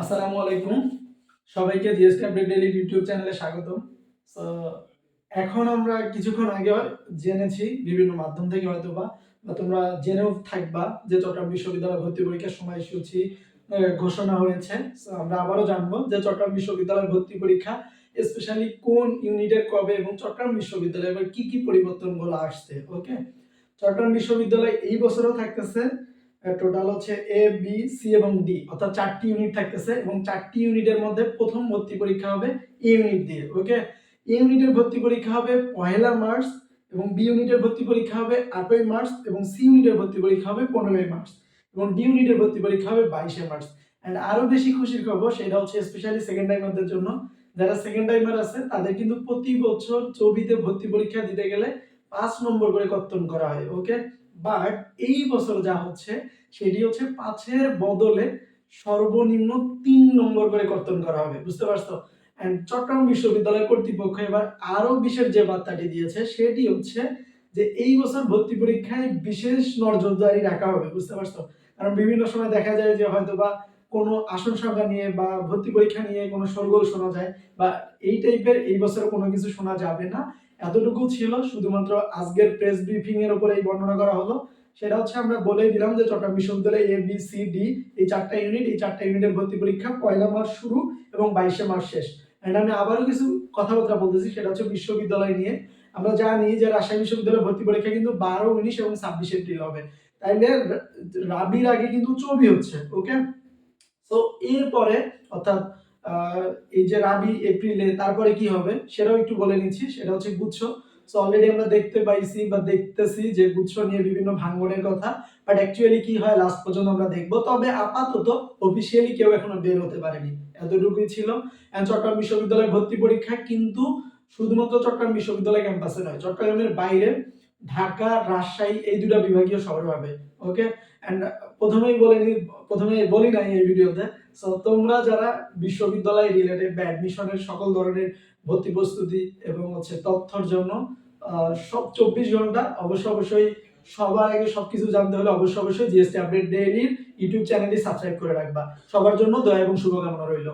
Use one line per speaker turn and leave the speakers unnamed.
আসসালামু আলাইকুম। সবাইকে জিএসটি আপডেট ডেইলি ইউটিউব চ্যানেলে স্বাগতম। তো এখন আমরা কিছুক্ষণ আগে জেনেছি বিভিন্ন মাধ্যম থেকে হয়তো বা বা তোমরা জেনেও থাকবা যে চট্টগ্রাম বিশ্ববিদ্যালয় ভর্তি পরীক্ষার সময়সূচি ঘোষণা হয়েছে। আমরা আবারও জানব যে চট্টগ্রাম বিশ্ববিদ্যালয় ভর্তি পরীক্ষা স্পেশালি কোন ইউনিটের কবে এবং চট্টগ্রাম বিশ্ববিদ্যালয়ে এবার কি কি পরিবর্তনগুলো আসছে, ওকে? চট্টগ্রাম বিশ্ববিদ্যালয় এই বছরও থাকতেছে টোটাল হচ্ছে এ বি সি এবং ডি অর্থাৎ চারটি ইউনিট থাকতেছে এবং চারটি ইউনিটের মধ্যে প্রথম ভর্তি পরীক্ষা হবে এ ইউনিট দিয়ে ওকে এ ইউনিটের ভর্তি পরীক্ষা হবে পহেলা মার্চ এবং বি ইউনিটের ভর্তি পরীক্ষা হবে আটই মার্চ এবং সি ইউনিটের ভর্তি পরীক্ষা হবে পনেরোই মার্চ এবং ডি ইউনিটের ভর্তি পরীক্ষা হবে বাইশে মার্চ। অ্যান্ড আরও বেশি খুশির খবর, সেটা হচ্ছে স্পেশালি সেকেন্ড টাইমারদের জন্য। যারা সেকেন্ড টাইমার আছে, তাদের কিন্তু প্রতি বছর চবিতে ভর্তি পরীক্ষা দিতে গেলে পাঁচ নম্বর করে কর্তন করা হয় ওকে বাট এই বছর যা হচ্ছে, সেটি হচ্ছে পাঁচের বদলে সর্বনিম্ন তিন নম্বর করে কর্তন করা হবে, বুঝতে পারছ? চট্টগ্রাম বিশ্ববিদ্যালয় কর্তৃপক্ষ এবার আরও বিশেষ যে বার্তাটি দিয়েছে, সেটি হচ্ছে যে এই বছর ভর্তি পরীক্ষায় বিশেষ নজরদারি রাখা হবে, বুঝতে পারছ? কারণ বিভিন্ন সময় দেখা যায় যে হয়তো বা কোনো আসন সংখ্যা নিয়ে বা ভর্তি পরীক্ষা নিয়ে কোনো সরগোল শোনা যায় বা এই টাইপের এই বছর কোনো কিছু শোনা যাবে না। এতটুকু ছিল, শুধুমাত্র আজকের প্রেস ব্রিফিং এর উপরে এই বর্ণনা করা হলো। সেটা হচ্ছে আমরা বলেই দিলাম যে চট্টগ্রাম বিশ্ববিদ্যালয়ে এ বি সি ডি এই চারটা ইউনিট এই চারটা ইউনিটের ভর্তি পরীক্ষা পয়লা মার্চ শুরু এবং বাইশে মার্চ শেষ। এন্ড আমি আবারও কিছু কথাবার্তা বলতেছি, সেটা হচ্ছে বিশ্ববিদ্যালয় নিয়ে। আমরা জানি যে রাজশাহী বিশ্ববিদ্যালয়ের ভর্তি পরীক্ষা কিন্তু বারো, উনিশ এবং ছাব্বিশ এপ্রিল হবে। তাইলে রাবির আগে কিন্তু চবি হচ্ছে ওকে তো এরপরে, অর্থাৎ এই যে রাবি এপ্রিলে, তারপরে কি হবে? সেটাও একটু বলে নিচ্ছি। সেটা হচ্ছে গুচ্ছ। সো অলরেডি আমরা দেখতে পাইছি বা দেখতেছি যে গুচ্ছ নিয়ে বিভিন্ন ভাঙ্গনের কথা বাট অ্যাকচুয়ালি কি হয় লাস্ট পর্যন্ত আমরা দেখব। তবে আপাতত অফিসিয়ালি কেউ এখনও বের হতে পারেনি। এতটুকুই ছিল। চট্টগ্রাম বিশ্ববিদ্যালয়ের ভর্তি পরীক্ষা কিন্তু শুধুমাত্র চট্টগ্রাম বিশ্ববিদ্যালয় ক্যাম্পাসে নয়, চট্টগ্রামের বাইরে, ঢাকা, রাজশাহী, এই দুটা বিভাগীয় শহরে হবে। ওকে অ্যান্ড প্রথমেই বলে নি প্রথমেই বলি নাই এই ভিডিওতে। সো তোমরা যারা বিশ্ববিদ্যালয় রিলেটেড বা অ্যাডমিশনের সকল ধরনের ভর্তি প্রস্তুতি এবং হচ্ছে তথ্যর জন্য সব চব্বিশ ঘণ্টা অবশ্য অবশ্যই সবার আগে সবকিছু জানতে হলে অবশ্য অবশ্যই জিএসটি আপডেট ডেইলির ইউটিউব চ্যানেলটি সাবস্ক্রাইব করে রাখবা। সবার জন্য দয়া এবং শুভকামনা রইল।